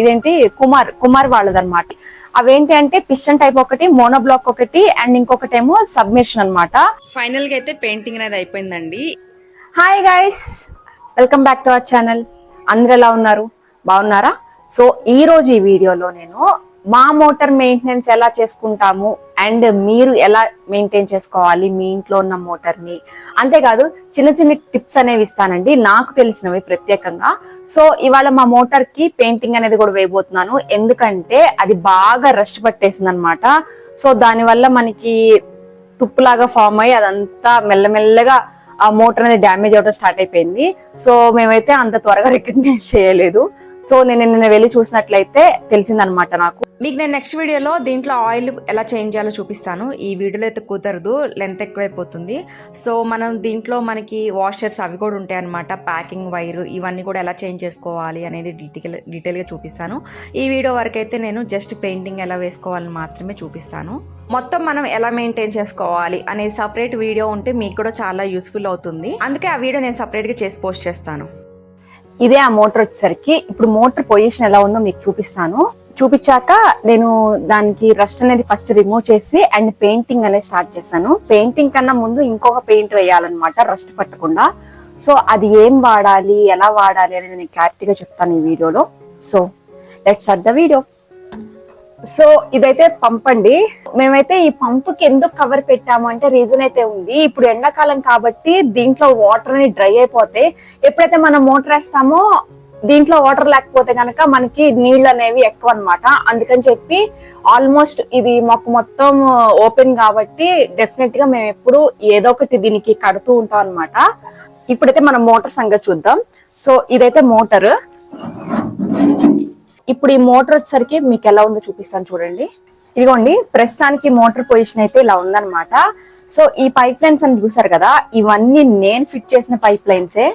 ఇదేంటి కుమార్ కుమార్ వాళ్ళదన్నమాట. అవేంటి అంటే పిస్టన్ టైప్ ఒకటి మోనోబ్లాక్ ఒకటి అండ్ ఇంకొకటేమో సబ్మిషన్ అన్నమాట. ఫైనల్గా అయితే పెయింటింగ్ అనేది అయిపోయిందండి. Hi guys welcome back to our channel అందరు ఎలా ఉన్నారు? బాగున్నారా? సో ఈ రోజు ఈ వీడియోలో నేను మా మోటార్ మెయింటెనెన్స్ ఎలా చేసుకుంటాము అండ్ మీరు ఎలా మెయింటైన్ చేసుకోవాలి మీ ఇంట్లో ఉన్న మోటార్ని? అంతేకాదు చిన్న చిన్న టిప్స్ అనేవి ఇస్తానండి. నాకు తెలిసినవి ప్రత్యేకంగా. సో ఇవాళ మా మోటార్కి పెయింటింగ్ అనేది కూడా వేయబోతున్నాను. ఎందుకంటే అది బాగా రస్ట్ పట్టేసింది అనమాట సో దానివల్ల మనకి తుప్పులాగా ఫామ్ అయ్యి అదంతా మెల్లమెల్లగా ఆ మోటార్ అనేది డ్యామేజ్ అవడం స్టార్ట్ అయిపోయింది. సో మేమైతే అంత త్వరగా రికగ్నైజ్ చేయలేదు. సో నేను నిన్న వెళ్ళి చూసినట్లయితే తెలిసిందనమాట నాకు. మీకు నేను నెక్స్ట్ వీడియోలో దీంట్లో ఆయిల్ ఎలా చేంజ్ చేయాలో చూపిస్తాను. ఈ వీడియోలో అయితే కుదరదు లెంత్ ఎక్కువైపోతుంది. సో మనం దీంట్లో మనకి వాషర్స్ అవి కూడా ఉంటాయి అనమాట ప్యాకింగ్ వైర్ ఇవన్నీ కూడా ఎలా చేంజ్ చేసుకోవాలి అనేది డీటెయిల్ డీటెయిల్గా చూపిస్తాను. ఈ వీడియో వరకు అయితే నేను జస్ట్ పెయింటింగ్ ఎలా వేసుకోవాలని మాత్రమే చూపిస్తాను. మొత్తం మనం ఎలా మెయింటైన్ చేసుకోవాలి అనే సపరేట్ వీడియో ఉంటే మీకు కూడా చాలా యూస్ఫుల్ అవుతుంది. అందుకే ఆ వీడియో నేను సపరేట్గా చేసి పోస్ట్ చేస్తాను. ఇదే ఆ మోటార్ వచ్చేసరికి. ఇప్పుడు మోటార్ పొజిషన్ ఎలా ఉందో మీకు చూపిస్తాను. చూపించాక నేను దానికి రస్ట్ అనేది ఫస్ట్ రిమూవ్ చేసి అండ్ పెయింటింగ్ అనేది స్టార్ట్ చేశాను. పెయింటింగ్ కన్నా ముందు ఇంకొక పెయింట్ వేయాలన్నమాట రస్ట్ పట్టకుండా. సో అది ఏం వాడాలి ఎలా వాడాలి అనేది నేను క్లారిటీగా చెప్తాను ఈ వీడియోలో. So let's at the video so ఇదైతే పంప్ అండి. మేమైతే ఈ పంపుకి ఎందుకు కవర్ పెట్టాము అంటే రీజన్ అయితే ఉంది. ఇప్పుడు ఎండాకాలం కాబట్టి దీంట్లో వాటర్ అని డ్రై అయిపోతే ఎప్పుడైతే మనం మోటార్ వేస్తామో దీంట్లో వాటర్ లేకపోతే కనుక మనకి నీళ్ళు అనేవి ఎక్కువ అనమాట అందుకని చెప్పి ఆల్మోస్ట్ ఇది మాకు మొత్తం ఓపెన్ కాబట్టి డెఫినెట్గా మేము ఎప్పుడు ఏదో ఒకటి దీనికి కడుతూ ఉంటాం అనమాట ఇప్పుడైతే మనం మోటార్ సంగతి చూద్దాం. సో ఇదైతే మోటార్ ఇప్పుడు ఈ మోటార్ వచ్చేసరికి మీకు ఎలా ఉందో చూపిస్తాను చూడండి. ఇదిగోండి ప్రస్తుతానికి మోటార్ పొజిషన్ అయితే ఇలా ఉందన్నమాట. సో ఈ పైప్ లైన్స్ అని చూసారు కదా ఇవన్నీ నేను ఫిట్ చేసిన పైప్ లైన్సే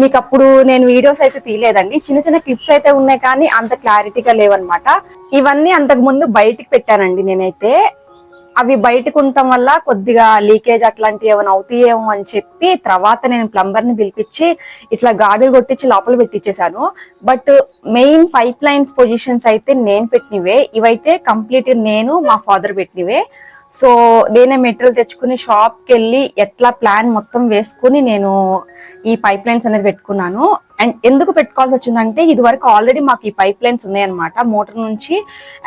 మీకు అప్పుడు నేను వీడియోస్ అయితే తీయలేదండి. చిన్న చిన్న క్లిప్స్ అయితే ఉన్నాయి కానీ అంత క్లారిటీగా లేవన్నమాట. ఇవన్నీ అంతకు ముందు బయటికి పెట్టానండి నేనైతే. అవి బయటకు ఉండటం వల్ల కొద్దిగా లీకేజ్ అట్లాంటివి ఏమైనా అవుతాయేమో అని చెప్పి తర్వాత నేను ప్లంబర్ని పిలిపించి ఇట్లా గాడులు కొట్టించి లోపల పెట్టించేశాను but main pipe lines positions అయితే నేను పెట్టినవే. ఇవైతే కంప్లీట్ నేను మా ఫాదర్ పెట్టినవే. సో నేనే మెటీరియల్ తెచ్చుకుని షాప్కి వెళ్ళి ఎట్లా ప్లాన్ మొత్తం వేసుకుని నేను ఈ పైప్ లైన్స్ అనేది పెట్టుకున్నాను. అండ్ ఎందుకు పెట్టుకోవాల్సి వచ్చిందంటే ఇది వరకు ఆల్రెడీ మాకు ఈ పైప్ లైన్స్ ఉన్నాయన్నమాట మోటార్ నుంచి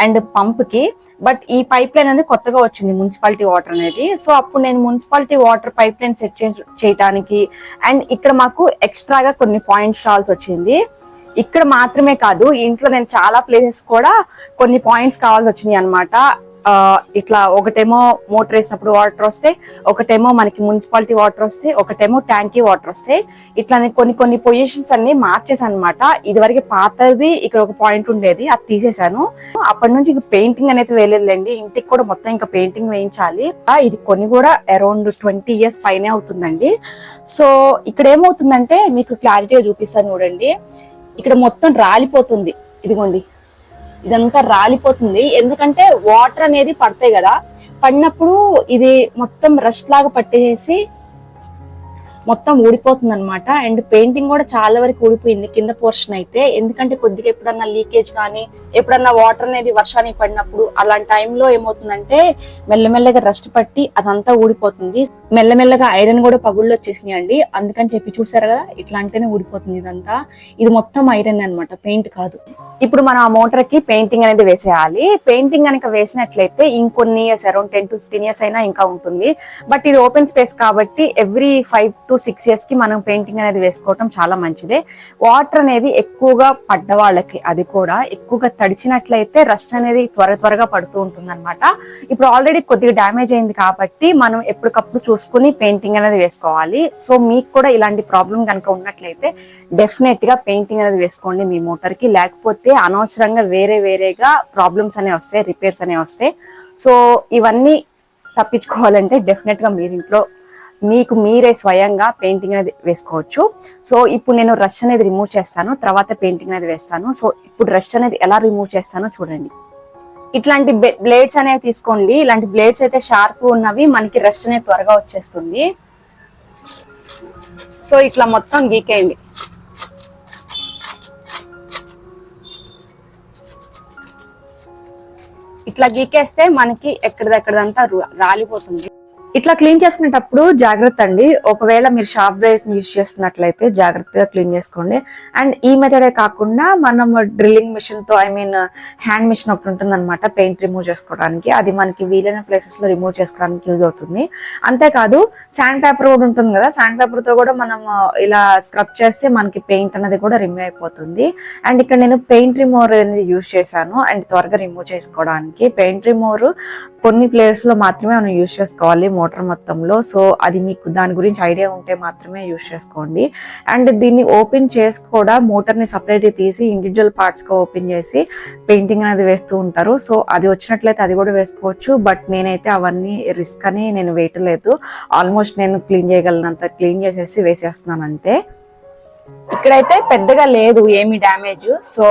అండ్ పంప్కి. బట్ ఈ పైప్ లైన్ అనేది కొత్తగా వచ్చింది మున్సిపాలిటీ వాటర్ అనేది. సో అప్పుడు నేను municipality water pipe line set చేయడానికి అండ్ ఇక్కడ మాకు ఎక్స్ట్రాగా కొన్ని పాయింట్స్ కావాల్సి వచ్చింది. ఇక్కడ మాత్రమే కాదు ఇంట్లో నేను చాలా ప్లేసెస్ కూడా కొన్ని పాయింట్స్ కావాల్సి వచ్చినాయి అనమాట ఇట్లా ఒకటేమో మోటార్ వేసినప్పుడు వాటర్ వస్తాయి ఒకటేమో మనకి మున్సిపాలిటీ వాటర్ వస్తాయి ఒకటేమో ట్యాంకీ వాటర్ వస్తాయి ఇట్లా కొన్ని కొన్ని పొజిషన్స్ అన్ని మార్చేసాను అనమాట ఇది పాతది ఇక్కడ ఒక పాయింట్ ఉండేది అది తీసేశాను. అప్పటి నుంచి ఇంక పెయింటింగ్ అనేది వేయలేదండి ఇంటికి కూడా మొత్తం ఇంకా పెయింటింగ్ వేయించాలి. ఇది కొన్ని కూడా అరౌండ్ ట్వంటీ ఇయర్స్ పైనే అవుతుందండి. సో ఇక్కడ ఏమవుతుందంటే మీకు క్లారిటీగా చూపిస్తాను చూడండి. ఇక్కడ మొత్తం రాలిపోతుంది. ఇదిగోండి. ఇదంతా రాలిపోతుంది. ఎందుకంటే వాటర్ అనేది పడతాయి కదా. పడినప్పుడు ఇది మొత్తం రష్ లాగా పట్టేసి మొత్తం ఊడిపోతుంది అనమాట అండ్ పెయింటింగ్ కూడా చాలా వరకు ఊడిపోయింది కింద పోర్షన్ అయితే. ఎందుకంటే కొద్దిగా ఎప్పుడన్నా లీకేజ్ కానీ ఎప్పుడన్నా వాటర్ అనేది వర్షానికి పడినప్పుడు అలాంటి టైంలో ఏమవుతుందంటే మెల్లమెల్లగా రస్ట్ పట్టి అదంతా ఊడిపోతుంది. మెల్లమెల్లగా ఐరన్ కూడా పగుళ్ళు వచ్చేసినాయి అండి అందుకని చెప్పి చూసారు కదా ఇట్లా అంటేనే ఊడిపోతుంది ఇదంతా. ఇది మొత్తం ఐరన్ అన్నమాట పెయింట్ కాదు. ఇప్పుడు మనం ఆ మోటార్కి పెయింటింగ్ అనేది వేసేయాలి. పెయింటింగ్ కనుక వేసినట్లయితే ఇంకొన్ని years around ten to fifteen years అయినా ఇంకా ఉంటుంది. బట్ ఇది ఓపెన్ స్పేస్ కాబట్టి ఎవ్రీ ఫైవ్ టు సిక్స్ ఇయర్స్కి మనం పెయింటింగ్ అనేది వేసుకోవటం చాలా మంచిదే. వాటర్ అనేది ఎక్కువగా పడ్డ వాళ్ళకి అది కూడా ఎక్కువగా తడిచినట్లయితే రష్ అనేది త్వర త్వరగా పడుతూ ఉంటుంది అనమాట ఇప్పుడు ఆల్రెడీ కొద్దిగా డ్యామేజ్ అయింది కాబట్టి మనం ఎప్పటికప్పుడు చూసుకుని పెయింటింగ్ అనేది వేసుకోవాలి. సో మీకు కూడా ఇలాంటి ప్రాబ్లం కనుక ఉన్నట్లయితే డెఫినెట్గా పెయింటింగ్ అనేది వేసుకోండి మీ మోటార్కి. లేకపోతే అనవసరంగా వేరే వేరేగా ప్రాబ్లమ్స్ అనేవి వస్తాయి రిపేర్స్ అనేవి వస్తాయి. సో ఇవన్నీ తప్పించుకోవాలంటే డెఫినెట్గా మీరు ఇంట్లో మీకు మీరే స్వయంగా పెయింటింగ్ అనేది వేసుకోవచ్చు. సో ఇప్పుడు నేను రష్ అనేది రిమూవ్ చేస్తాను తర్వాత పెయింటింగ్ అనేది వేస్తాను. సో ఇప్పుడు రష్ అనేది ఎలా రిమూవ్ చేస్తానో చూడండి. ఇట్లాంటి బ్లేడ్స్ అనేవి తీసుకోండి. ఇలాంటి బ్లేడ్స్ అయితే షార్ప్ ఉన్నవి మనకి రష్ అనేది త్వరగా వచ్చేస్తుంది. సో ఇట్లా మొత్తం గీకేయండి ఇట్లా గీకేస్తే మనకి ఎక్కడిదెక్కడదంతా రాలిపోతుంది. ఇట్లా క్లీన్ చేసుకునేటప్పుడు జాగ్రత్త అండి. ఒకవేళ మీరు షార్ప్ బ్లేడ్ యూజ్ చేస్తున్నట్లయితే జాగ్రత్తగా క్లీన్ చేసుకోండి. అండ్ ఈ మెథడే కాకుండా మనం డ్రిల్లింగ్ మిషన్తో ఐ మీన్ హ్యాండ్ మిషన్ ఒకటి ఉంటుంది అనమాట పెయింట్ రిమూవ్ చేసుకోవడానికి. అది మనకి వీలైన ప్లేసెస్లో రిమూవ్ చేసుకోవడానికి యూజ్ అవుతుంది. అంతేకాదు శాండ్ పేపర్ కూడా ఉంటుంది కదా శాండ్ పేపర్తో కూడా మనం ఇలా స్క్రబ్ చేస్తే మనకి పెయింట్ అనేది కూడా రిమూవ్ అయిపోతుంది. అండ్ ఇక్కడ నేను పెయింట్ రిమూవర్ అనేది యూజ్ చేశాను. అండ్ త్వరగా రిమూవ్ చేసుకోవడానికి. పెయింట్ రిమూవర్ కొన్ని ప్లేస్లో మాత్రమే మనం యూజ్ చేసుకోవాలి. మోటార్ మొత్తంలో. సో అది మీకు దాని గురించి ఐడియా ఉంటే మాత్రమే యూజ్ చేసుకోండి. అండ్ దీన్ని ఓపెన్ చేసి కూడా మోటార్ని తీసి ఇండివిజువల్ పార్ట్స్గా ఓపెన్ చేసి పెయింటింగ్ అనేది వేస్తూ ఉంటారు. సో అది వచ్చినట్లయితే అది కూడా వేసుకోవచ్చు. బట్ నేనైతే అవన్నీ రిస్క్ అని నేను వేయటలేదు. ఆల్మోస్ట్ నేను క్లీన్ చేయగలనంత క్లీన్ చేసేసి వేసేస్తున్నాను అంతే. ఇక్కడైతే పెద్దగా లేదు ఏమి డ్యామేజ్. సో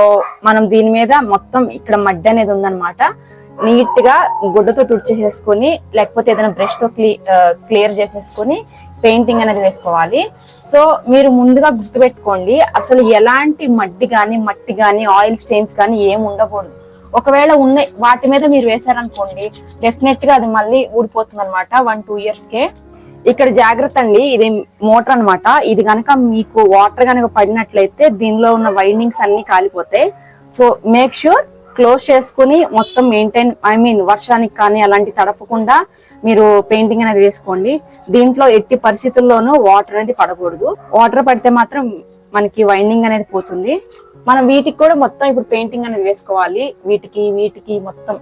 మనం దీని మీద మొత్తం ఇక్కడ మడ్డి అనేది ఉందన్నమాట. నీట్గా గుడ్డతో తుడిచేసేసుకొని లేకపోతే ఏదైనా బ్రష్తో క్లియర్ చేసేసుకొని పెయింటింగ్ అనేది వేసుకోవాలి. సో మీరు ముందుగా గుర్తుపెట్టుకోండి అసలు ఎలాంటి మడ్డి కానీ మట్టి కానీ ఆయిల్ స్టెయిన్స్ కానీ ఏం ఉండకూడదు. ఒకవేళ ఉన్నాయి వాటి మీద మీరు వేసారనుకోండి డెఫినెట్గా అది మళ్ళీ ఊడిపోతుంది అనమాట వన్ టూ ఇయర్స్ కే. ఇక్కడ జాగ్రత్త అండి ఇది మోటార్ అన్నమాట. ఇది కనుక మీకు వాటర్ కనుక పడినట్లయితే దీనిలో ఉన్న వైండింగ్స్ అన్ని కాలిపోతాయి. సో మేక్ షూర్ క్లోజ్ చేసుకుని మొత్తం మెయింటైన్ ఐ మీన్ వర్షానికి కానీ అలాంటి తడపకుండా మీరు పెయింటింగ్ అనేది వేసుకోండి. దీంట్లో ఎట్టి పరిస్థితుల్లోనూ వాటర్ అనేది పడకూడదు. వాటర్ పడితే మాత్రం మనకి వైండింగ్ అనేది పోతుంది. మనం వీటికి కూడా మొత్తం ఇప్పుడు పెయింటింగ్ అనేది వేసుకోవాలి. వీటికి వీటికి మొత్తం.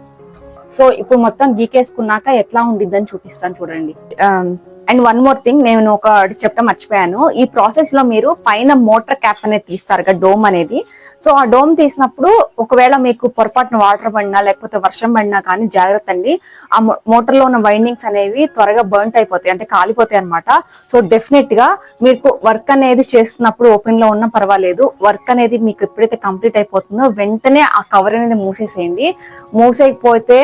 సో ఇప్పుడు మొత్తం గీకేసుకున్నాక ఎట్లా ఉండిద్దని చూపిస్తాను చూడండి. Um, and one more thing నేను ఒకటి చెప్పడం మర్చిపోయాను. ఈ ప్రాసెస్లో మీరు పైన మోటార్ క్యాప్ అనేది తీస్తారు కదా డోమ్ అనేది. సో ఆ డోమ్ తీసినప్పుడు ఒకవేళ మీకు పొరపాటున వాటర్ పడినా లేకపోతే వర్షం పడినా కానీ జాగ్రత్త అండి. ఆ మోటార్లో ఉన్న వైండింగ్స్ అనేవి త్వరగా బర్న్ట్ అయిపోతాయి అంటే కాలిపోతాయి అనమాట సో డెఫినెట్గా మీకు వర్క్ అనేది చేస్తున్నప్పుడు ఓపెన్లో ఉన్నా పర్వాలేదు. వర్క్ అనేది మీకు ఎప్పుడైతే కంప్లీట్ అయిపోతుందో వెంటనే ఆ కవర్ అనేది మూసేసేయండి. మూసేయకపోతే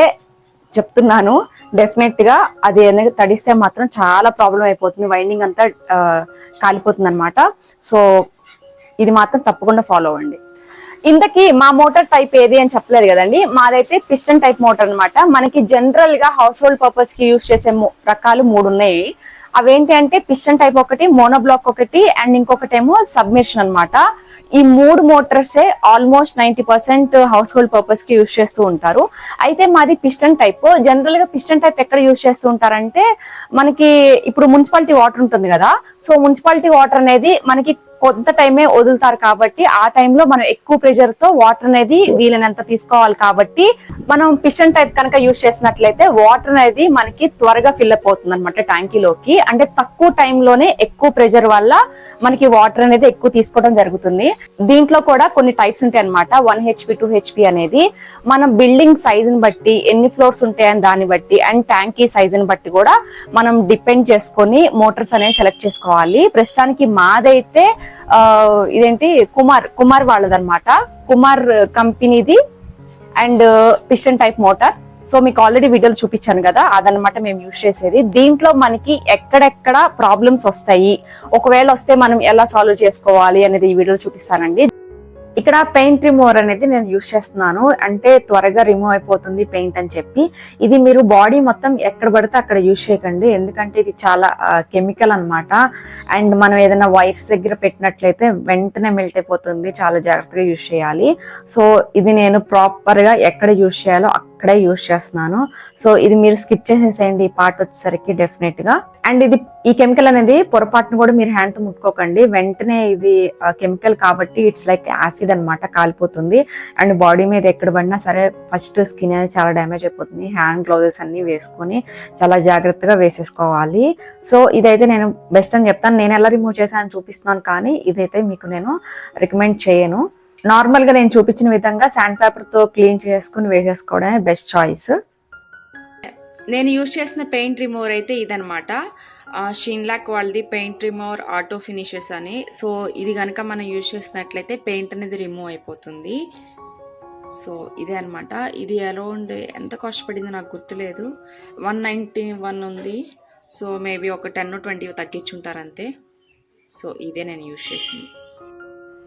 చెప్తున్నాను. డెఫినెట్గా అది అనేది తడిస్తే మాత్రం చాలా ప్రాబ్లం అయిపోతుంది. వైండింగ్ అంతా కాలిపోతుంది అనమాట సో ఇది మాత్రం తప్పకుండా ఫాలో అవ్వండి. ఇంతకీ మా మోటార్ టైప్ ఏది అని చెప్పలేదు కదండి. మాదైతే పిస్టన్ టైప్ మోటార్ అనమాట మనకి జనరల్గా హౌస్ హోల్డ్ పర్పస్కి యూజ్ చేసే రకాలు మూడు ఉన్నాయి అవేంటి అంటే పిస్టన్ టైప్ ఒకటి మోనోబ్లాక్ ఒకటి అండ్ ఇంకొకటి ఏమో సబ్మిషన్ అన్నమాట. ఈ మూడు మోటార్సే almost ninety percent house hold పర్పస్కి యూజ్ చేస్తూ ఉంటారు. అయితే మాది పిస్టన్ టైప్. జనరల్గా పిస్టన్ టైప్ ఎక్కడ యూజ్ చేస్తూ ఉంటారంటే మనకి ఇప్పుడు మున్సిపాలిటీ వాటర్ ఉంటుంది కదా. సో మున్సిపాలిటీ వాటర్ అనేది మనకి కొంత టైమే వదులుతారు కాబట్టి ఆ టైంలో మనం ఎక్కువ ప్రెషర్తో వాటర్ అనేది వీలైనంత తీసుకోవాలి కాబట్టి మనం పిషన్ టైప్ కనుక యూజ్ చేసినట్లయితే వాటర్ అనేది మనకి త్వరగా ఫిల్ అప్ అవుతుంది అనమాట ట్యాంకీలోకి అంటే తక్కువ టైంలోనే ఎక్కువ ప్రెషర్ వల్ల మనకి వాటర్ అనేది ఎక్కువ తీసుకోవడం జరుగుతుంది. దీంట్లో కూడా కొన్ని టైప్స్ ఉంటాయి అనమాట వన్ హెచ్పి టూ హెచ్పి అనేది. మన బిల్డింగ్ సైజ్ని బట్టి ఎన్ని ఫ్లోర్స్ ఉంటాయని దాన్ని బట్టి అండ్ ట్యాంకీ సైజ్ని బట్టి కూడా మనం డిపెండ్ చేసుకొని మోటార్స్ అనేవి సెలెక్ట్ చేసుకోవాలి. ప్రస్తుతానికి మాదైతే ఇదేంటి? కుమార్ కుమార్ వాళ్ళదనమాట కుమార్ కంపెనీది and piston type motor. So మీకు ఆల్రెడీ వీడియోలు చూపించాను కదా అదనమాట మేము యూజ్ చేసేది. దీంట్లో మనకి ఎక్కడెక్కడ ప్రాబ్లమ్స్ వస్తాయి ఒకవేళ వస్తే మనం ఎలా సాల్వ్ చేసుకోవాలి అనేది ఈ వీడియోలు చూపిస్తానండి. ఇక్కడ పెయింట్ రిమూవర్ అనేది నేను యూస్ చేస్తున్నాను. అంటే త్వరగా రిమూవ్ అయిపోతుంది పెయింట్ అని చెప్పి. ఇది మీరు బాడీ మొత్తం ఎక్కడ పడితే అక్కడ యూజ్ చేయకండి. ఎందుకంటే ఇది చాలా కెమికల్ అన్నమాట. అండ్ మనం ఏదైనా వైర్స్ దగ్గర పెట్టినట్లయితే వెంటనే మెల్ట్ అయిపోతుంది. చాలా జాగ్రత్తగా యూస్ చేయాలి. సో ఇది నేను ప్రాపర్గా ఎక్కడ యూజ్ చేయాలో ఇక్కడే యూజ్ చేస్తున్నాను. సో ఇది మీరు స్కిప్ చేసేసేయండి ఈ పార్ట్ వచ్చేసరికి డెఫినెట్గా. అండ్ ఇది ఈ కెమికల్ అనేది పొరపాటును కూడా మీరు హ్యాండ్తో ముట్టుకోకండి. వెంటనే ఇది కెమికల్ కాబట్టి ఇట్స్ లైక్ యాసిడ్ అనమాట కాలిపోతుంది. అండ్ బాడీ మీద ఎక్కడ పడినా సరే ఫస్ట్ స్కిన్ అనేది చాలా డ్యామేజ్ అయిపోతుంది. హ్యాండ్ గ్లౌజెస్ అన్ని వేసుకొని చాలా జాగ్రత్తగా వేసేసుకోవాలి. సో ఇదైతే నేను బెస్ట్ అని చెప్తాను. నేను ఎలా రిమూవ్ చేశాను చూపిస్తున్నాను కానీ ఇదైతే మీకు నేను రికమెండ్ చేయను. నార్మల్గా నేను చూపించిన విధంగా శాండ్ పేపర్తో క్లీన్ చేసుకుని వేసేసుకోవడమే బెస్ట్ చాయిస్ నేను యూజ్ చేసిన పెయింట్ రిమూవర్ అయితే ఇదనమాట షిన్లాక్ వాళ్ళది పెయింట్ రిమూవర్ ఆటో ఫినిషెస్ అని. సో ఇది కనుక మనం యూజ్ చేసినట్లయితే పెయింట్ అనేది రిమూవ్ అయిపోతుంది. సో ఇదే అనమాట ఇది అరౌండ్ ఎంత కాస్ట్ పడింది నాకు గుర్తులేదు. వన్ నైంటీ వన్ ఉంది. సో మేబీ ఒక టెన్ ట్వంటీ తగ్గించుంటారు అంతే. సో ఇదే నేను యూజ్ చేసింది.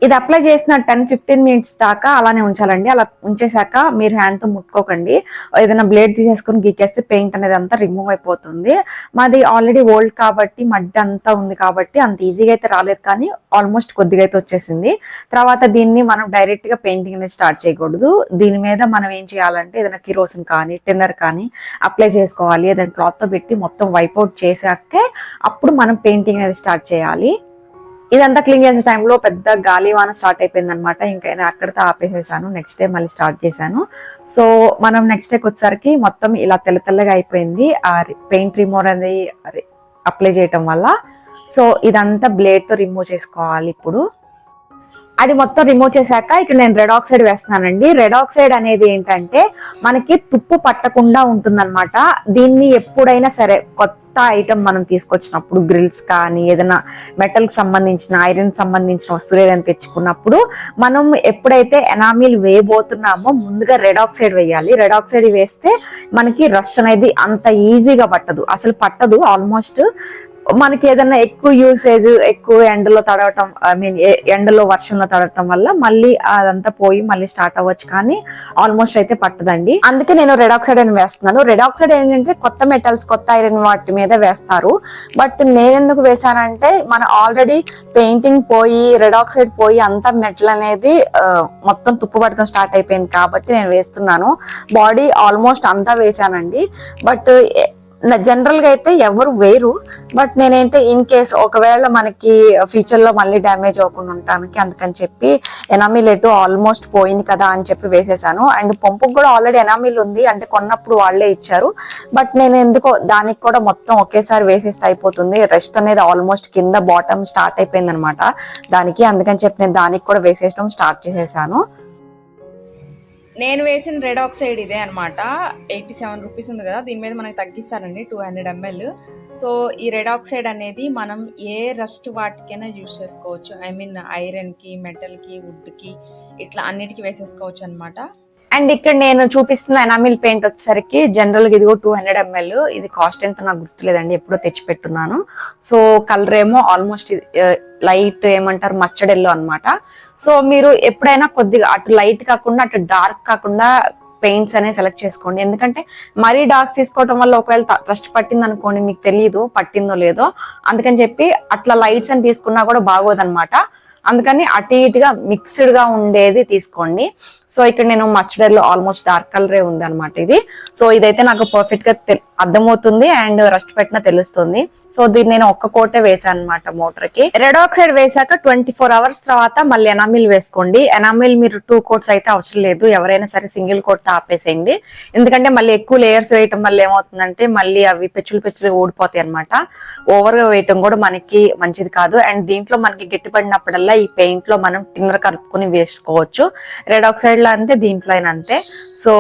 ఇది అప్లై చేసిన టెన్ ఫిఫ్టీన్ మినిట్స్ దాకా అలానే ఉంచాలండి. అలా ఉంచేసాక మీరు హ్యాండ్తో ముట్టుకోకండి. ఏదైనా బ్లేడ్ తీసేసుకొని గీకేస్తే పెయింట్ అనేది అంతా రిమూవ్ అయిపోతుంది. మాది ఆల్రెడీ ఓల్డ్ కాబట్టి మడ్డ అంతా ఉంది కాబట్టి అంత ఈజీగా అయితే రాలేదు కానీ ఆల్మోస్ట్ కొద్దిగా అయితే వచ్చేసింది. తర్వాత దీన్ని మనం డైరెక్ట్గా పెయింటింగ్ అనేది స్టార్ట్ చేయకూడదు. దీని మీద మనం ఏం చేయాలంటే ఏదైనా కిరోసిన్ కానీ టిన్నర్ కానీ అప్లై చేసుకోవాలి. ఏదైనా క్లాత్తో పెట్టి మొత్తం వైప్ అవుట్ చేశాకే అప్పుడు మనం పెయింటింగ్ అనేది స్టార్ట్ చేయాలి. ఇదంతా క్లీన్ చేసే టైంలో పెద్ద గాలి వాన స్టార్ట్ అయిపోయింది అనమాట ఇంకా అక్కడితో ఆపేసేసాను. నెక్స్ట్ డే మళ్ళీ స్టార్ట్ చేశాను. సో మనం నెక్స్ట్ డేకి వచ్చేసరికి మొత్తం ఇలా తెల్ల తెల్లగా అయిపోయింది. ఆ పెయింట్ రిమూవర్ అనేది అప్లై చేయటం వల్ల. సో ఇదంతా బ్లేడ్తో రిమూవ్ చేసుకోవాలి ఇప్పుడు. అది మొత్తం రిమూవ్ చేశాక ఇక్కడ నేను రెడ్ ఆక్సైడ్ వేస్తున్నానండి. రెడ్ ఆక్సైడ్ అనేది ఏంటంటే మనకి తుప్పు పట్టకుండా ఉంటుందన్నమాట. దీన్ని ఎప్పుడైనా సరే కొత్త ఐటమ్ మనం తీసుకొచ్చినప్పుడు గ్రిల్స్ కానీ ఏదైనా మెటల్కి సంబంధించిన ఐరన్ సంబంధించిన వస్తువులు ఏదైనా తెచ్చుకున్నప్పుడు మనం ఎప్పుడైతే ఎనామిల్ వేయబోతున్నామో ముందుగా రెడ్ ఆక్సైడ్ వేయాలి. రెడ్ ఆక్సైడ్ వేస్తే మనకి రష్ అనేది అంత ఈజీగా పట్టదు. అసలు పట్టదు. ఆల్మోస్ట్ మనకి ఏదైనా ఎక్కువ యూసేజ్ ఎక్కువ ఎండలో తడవటం ఐ మీన్ ఎండలో వర్షంలో తడవటం వల్ల మళ్ళీ అదంతా పోయి మళ్ళీ స్టార్ట్ అవ్వచ్చు కానీ ఆల్మోస్ట్ అయితే పట్టదండి. అందుకే నేను రెడాక్సైడ్ అని వేస్తున్నాను. రెడాక్సైడ్ ఏంటంటే కొత్త మెటల్స్ కొత్త ఐరన్ వాటి మీద వేస్తారు. బట్ నేను ఎందుకు వేసానంటే మన ఆల్రెడీ పెయింటింగ్ పోయి రెడాక్సైడ్ పోయి అంతా మెటల్ అనేది మొత్తం తుప్పు పడటం స్టార్ట్ అయిపోయింది కాబట్టి నేను వేస్తున్నాను. బాడీ ఆల్మోస్ట్ అంతా వేసానండి బట్ జనరల్గా అయితే ఎవరు వేరు బట్ నేనేంటే ఇన్ కేస్ ఒకవేళ మనకి ఫ్యూచర్లో మళ్ళీ డ్యామేజ్ అవ్వకుండా ఉండటానికి అందుకని చెప్పి ఎనామిల్ ఎటు ఆల్మోస్ట్ పోయింది కదా అని చెప్పి వేసేసాను. అండ్ పంపుకు కూడా ఆల్రెడీ ఎనామిల్ ఉంది అంటే కొన్నప్పుడు వాళ్ళే ఇచ్చారు. బట్ నేను ఎందుకో దానికి కూడా మొత్తం ఒకేసారి వేసేస్తే అయిపోతుంది. రెస్ట్ అనేది ఆల్మోస్ట్ కింద బాటమ్ స్టార్ట్ అయిపోయింది అనమాట దానికి అందుకని చెప్పి నేను దానికి కూడా వేసేయడం స్టార్ట్ చేసేసాను. నేను వేసిన రెడ్ ఆక్సైడ్ ఇదే అనమాట ఎయిటీ సెవెన్ రూపీస్ ఉంది కదా దీని మీద మనకి తగ్గిస్తారండి టూ హండ్రెడ్ ఎంఎల్. సో ఈ రెడ్ ఆక్సైడ్ అనేది మనం ఏ రస్ట్ వాటికైనా యూజ్ చేసుకోవచ్చు. ఐ మీన్ ఐరన్కి మెటల్కి వుడ్కి ఇట్లా అన్నిటికీ వేసేసుకోవచ్చు అనమాట అండ్ ఇక్కడ నేను చూపిస్తున్న ఎనామిల్ పెయింట్ వచ్చేసరికి జనరల్గా ఇదిగో టూ హండ్రెడ్ ఎంఎల్. ఇది కాస్ట్ ఎంత నాకు గుర్తులేదండి ఎప్పుడో తెచ్చిపెట్టున్నాను. సో కలర్ ఏమో ఆల్మోస్ట్ లైట్ ఏమంటారు మచ్చడ్ ఎల్లో అనమాట సో మీరు ఎప్పుడైనా కొద్దిగా అటు లైట్ కాకుండా అటు డార్క్ కాకుండా పెయింట్స్ అనేవి సెలెక్ట్ చేసుకోండి. ఎందుకంటే మరీ డార్క్స్ తీసుకోవడం వల్ల ఒకవేళ ట్రస్ట్ పట్టింది అనుకోండి మీకు తెలియదు పట్టిందో లేదో. అందుకని చెప్పి అట్లా లైట్స్ అని తీసుకున్నా కూడా బాగోదన్నమాట. అందుకని అటు ఇటుగా మిక్స్డ్గా ఉండేది తీసుకోండి. సో ఇక్కడ నేను మస్టర్డ్లో ఆల్మోస్ట్ డార్క్ కలరే ఉంది అనమాట ఇది. సో ఇదైతే నాకు పర్ఫెక్ట్గా అర్థమవుతుంది అండ్ రస్ట్ పెట్టిన తెలుస్తుంది. సో దీన్ని నేను ఒక్క కోటే వేసాను అనమాట మోటార్కి రెడ్ ఆక్సైడ్ వేసాక ట్వంటీ ఫోర్ అవర్స్ తర్వాత మళ్ళీ ఎనామిల్ వేసుకోండి. ఎనామిల్ మీరు టూ కోట్స్ అయితే అవసరం లేదు. ఎవరైనా సరే సింగిల్ కోట్తో ఆపేసేయండి. ఎందుకంటే మళ్ళీ ఎక్కువ లేయర్స్ వేయటం వల్ల ఏమవుతుందంటే మళ్ళీ అవి పెచ్చులు పెచ్చులు ఊడిపోతాయి అనమాట ఓవర్గా వేయటం కూడా మనకి మంచిది కాదు. అండ్ దీంట్లో మనకి గట్టిపడినప్పుడల్లా ఈ పెయింట్లో మనం టిన్నర్ కలుపుకొని వేసుకోవచ్చు. రెడ్ ఆక్సైడ్ అంతే దీంట్లో అయినా అంతే సో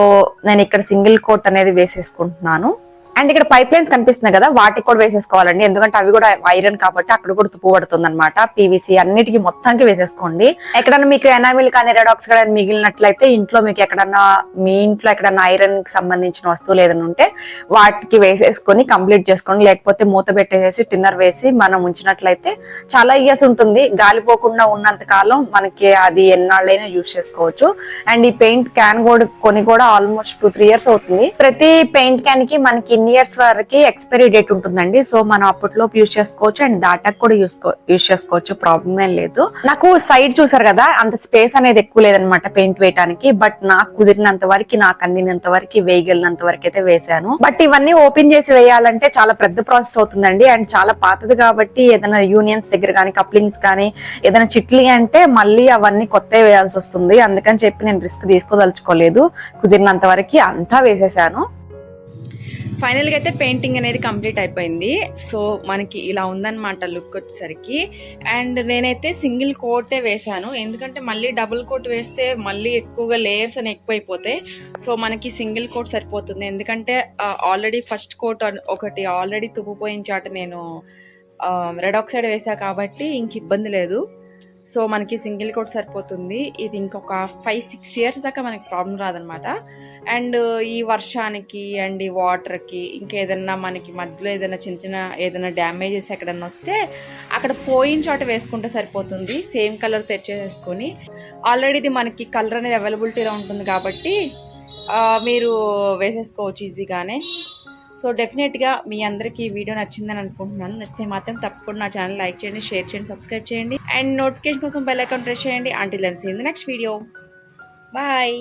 నేను ఇక్కడ సింగిల్ కోట్ అనేది వేసేసుకుంటున్నాను. అండ్ ఇక్కడ పైప్ లైన్స్ కనిపిస్తున్నాయి కదా వాటికి కూడా వేసేసుకోవాలండి. ఎందుకంటే అవి కూడా ఐరన్ కాబట్టి అక్కడ కూడా తుప్పు పడుతుంది అనమాట పీవీసీ అన్నిటికీ మొత్తానికి వేసేసుకోండి. ఎక్కడన్నా మీకు ఎనామిల్ కానీ రెడాక్స్ కానీ మిగిలినట్లయితే ఇంట్లో మీకు ఎక్కడన్నా మీ ఇంట్లో ఎక్కడన్నా ఐరన్కి సంబంధించిన వస్తువులు ఏదైనా ఉంటే వాటికి వేసేసుకొని కంప్లీట్ చేసుకోండి. లేకపోతే మూత పెట్టేసేసి టిన్నర్ వేసి మనం ఉంచినట్లయితే చాలా ఇయర్స్ ఉంటుంది. గాలిపోకుండా ఉన్నంత కాలం మనకి అది ఎన్నాళ్ళైనా యూజ్ చేసుకోవచ్చు. అండ్ ఈ పెయింట్ క్యాన్ కూడా కొని కూడా ఆల్మోస్ట్ టూ త్రీ ఇయర్స్ అవుతుంది. ప్రతి పెయింట్ క్యాన్కి మనకి టెన్ ఇయర్స్ వరకు ఎక్స్పైరీ డేట్ ఉంటుందండి. సో మనం అప్పట్లోపు యూజ్ చేసుకోవచ్చు అండ్ దాటాకు కూడా యూస్ యూజ్ చేసుకోవచ్చు. ప్రాబ్లం ఏం లేదు. నాకు సైడ్ చూసారు కదా అంత స్పేస్ అనేది ఎక్కువ లేదనమాట పెయింట్ వేయడానికి బట్ నాకు కుదిరినంత వరకు నాకు అందినంత వరకు వేయగలిగినంత వరకు అయితే వేసాను. బట్ ఇవన్నీ ఓపెన్ చేసి వేయాలంటే చాలా పెద్ద ప్రాసెస్ అవుతుందండి. అండ్ చాలా పాతది కాబట్టి ఏదైనా యూనియన్స్ దగ్గర కానీ కప్లింగ్స్ కానీ ఏదైనా చిట్లి అంటే మళ్ళీ అవన్నీ కొత్త వేయాల్సి వస్తుంది. అందుకని చెప్పి నేను రిస్క్ తీసుకోదలుచుకోలేదు. కుదిరినంత వరకు అంతా వేసేసాను. ఫైనల్గా అయితే పెయింటింగ్ అనేది కంప్లీట్ అయిపోయింది. సో మనకి ఇలా ఉందన్నమాట లుక్ వచ్చేసరికి. అండ్ నేనైతే సింగిల్ కోటే వేశాను. ఎందుకంటే మళ్ళీ డబుల్ కోట్ వేస్తే మళ్ళీ ఎక్కువగా లేయర్స్ అని ఎక్కువైపోతాయి సో మనకి సింగిల్ కోట్ సరిపోతుంది. ఎందుకంటే ఆల్రెడీ ఫస్ట్ కోట్ ఒకటి ఆల్రెడీ తుప్పుపోయిన చాట నేను రెడ్ ఆక్సైడ్ వేసా కాబట్టి ఇంక ఇబ్బంది లేదు. సో మనకి సింగిల్ కోట్ సరిపోతుంది. ఇది ఇంకొక ఫైవ్ సిక్స్ ఇయర్స్ దాకా మనకి ప్రాబ్లం రాదనమాట అండ్ ఈ వర్షానికి అండ్ ఈ వాటర్కి ఇంకేదన్నా మనకి మధ్యలో ఏదైనా చిన్న చిన్న ఏదైనా డ్యామేజెస్ ఎక్కడన్నా వస్తే అక్కడ పోయిన చోట వేసుకుంటే సరిపోతుంది. Same colour తెచ్చేసుకొని. ఆల్రెడీ ఇది మనకి కలర్ అనేది అవైలబిలిటీలో ఉంటుంది కాబట్టి మీరు వేసేసుకోవచ్చు ఈజీగానే సో డెఫినెట్గా మీ అందరికీ వీడియో నచ్చిందని అనుకుంటున్నాను. నచ్చితే మాత్రం తప్పకుండా నా ఛానల్ లైక్ చేయండి షేర్ చేయండి సబ్స్క్రైబ్ చేయండి. అండ్ నోటిఫికేషన్ కోసం బెల్ ఐకాన్ ప్రెస్ చేయండి. Until and see in the next video bye